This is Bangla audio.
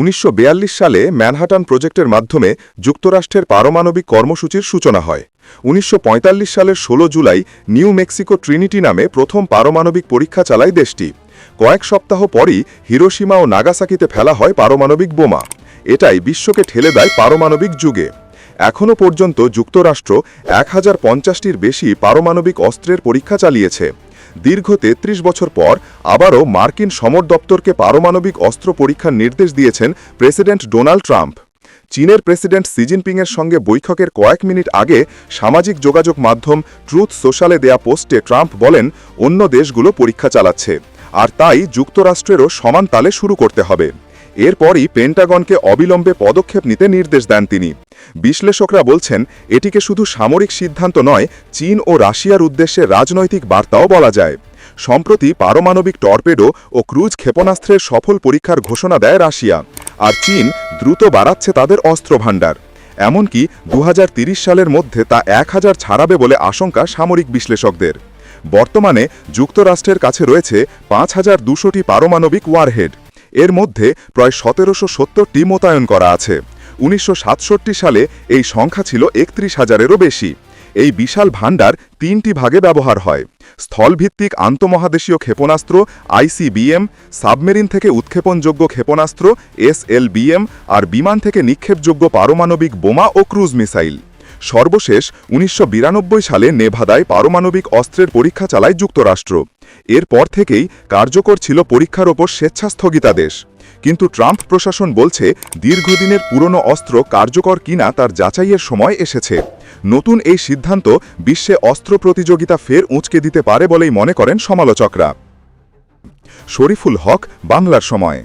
উনিশশো বিয়াল্লিশ সালে ম্যানহাটান প্রজেক্টের মাধ্যমে যুক্তরাষ্ট্রের পারমাণবিক কর্মসূচির সূচনা হয়। উনিশশো পঁয়তাল্লিশ সালের ১৬ জুলাই নিউ মেক্সিকো ট্রিনিটি নামে প্রথম পারমাণবিক পরীক্ষা চালায় দেশটি। কয়েক সপ্তাহ পরই হিরোসীমা ও নাগাসাকিতে ফেলা হয় পারমাণবিক বোমা। এটাই বিশ্বকে ঠেলে দেয় পারমাণবিক যুগে। এখনও পর্যন্ত যুক্তরাষ্ট্র এক হাজার পঞ্চাশটির বেশি পারমাণবিক অস্ত্রের পরীক্ষা চালিয়েছে। দীর্ঘ ৩৩ বছর পর আবারও মার্কিন সমর দপ্তরকে পারমাণবিক অস্ত্র পরীক্ষার নির্দেশ দিয়েছেন প্রেসিডেন্ট ডোনাল্ড ট্রাম্প। চীনের প্রেসিডেন্ট সি জিনপিংয়ের সঙ্গে বৈঠকের কয়েক মিনিট আগে সামাজিক যোগাযোগ মাধ্যম ট্রুথ সোশ্যালে দেয়া পোস্টে ট্রাম্প বলেন, অন্য দেশগুলো পরীক্ষা চালাচ্ছে, আর তাই যুক্তরাষ্ট্রেরও সমান তালে শুরু করতে হবে। এরপরই পেন্টাগনকে অবিলম্বে পদক্ষেপ নিতে নির্দেশ দেন তিনি। বিশ্লেষকরা বলছেন, এটিকে শুধু সামরিক সিদ্ধান্ত নয়, চীন ও রাশিয়ার উদ্দেশ্যে রাজনৈতিক বার্তাও বলা যায়। সম্প্রতি পারমাণবিক টর্পেডো ও ক্রুজ ক্ষেপণাস্ত্রের সফল পরীক্ষার ঘোষণা দেয় রাশিয়া, আর চীন দ্রুত বাড়াচ্ছে তাদের অস্ত্রভাণ্ডার। এমনকি দু সালের মধ্যে তা এক হাজার ছাড়াবে বলে আশঙ্কা সামরিক বিশ্লেষকদের। বর্তমানে যুক্তরাষ্ট্রের কাছে রয়েছে পাঁচ হাজার দুশোটি পারমাণবিক ওয়ারহেড। এর মধ্যে প্রায় সতেরোশো সত্তরটি মোতায়েন করা আছে। উনিশশো সাতষট্টি সালে এই সংখ্যা ছিল একত্রিশ হাজারেরও বেশি। এই বিশাল ভাণ্ডার তিনটি ভাগে ব্যবহার হয়। স্থলভিত্তিক আন্তমহাদেশীয় ক্ষেপণাস্ত্র, আইসিবিএম, সাবমেরিন থেকে উৎক্ষেপণযোগ্য ক্ষেপণাস্ত্র, এসএলবিএম, আর বিমান থেকে নিক্ষেপযোগ্য পারমাণবিক বোমা ও ক্রুজ মিসাইল। সর্বশেষ উনিশশো বিরানব্বই সালে নেভাদায় পারমাণবিক অস্ত্রের পরীক্ষা চালায় যুক্তরাষ্ট্র। এরপর থেকেই কার্যকর ছিল পরীক্ষার ওপর স্বেচ্ছাস্থগিতাদেশ। কিন্তু ট্রাম্প প্রশাসন বলছে, দীর্ঘদিনের পুরনো অস্ত্র কার্যকর কিনা তার যাচাইয়ের সময় এসেছে। নতুন এই সিদ্ধান্ত বিশ্বে অস্ত্র প্রতিযোগিতা ফের উঁচকে দিতে পারে বলেই মনে করেন সমালোচকরা। শরীফুল হক, বাংলার সময়।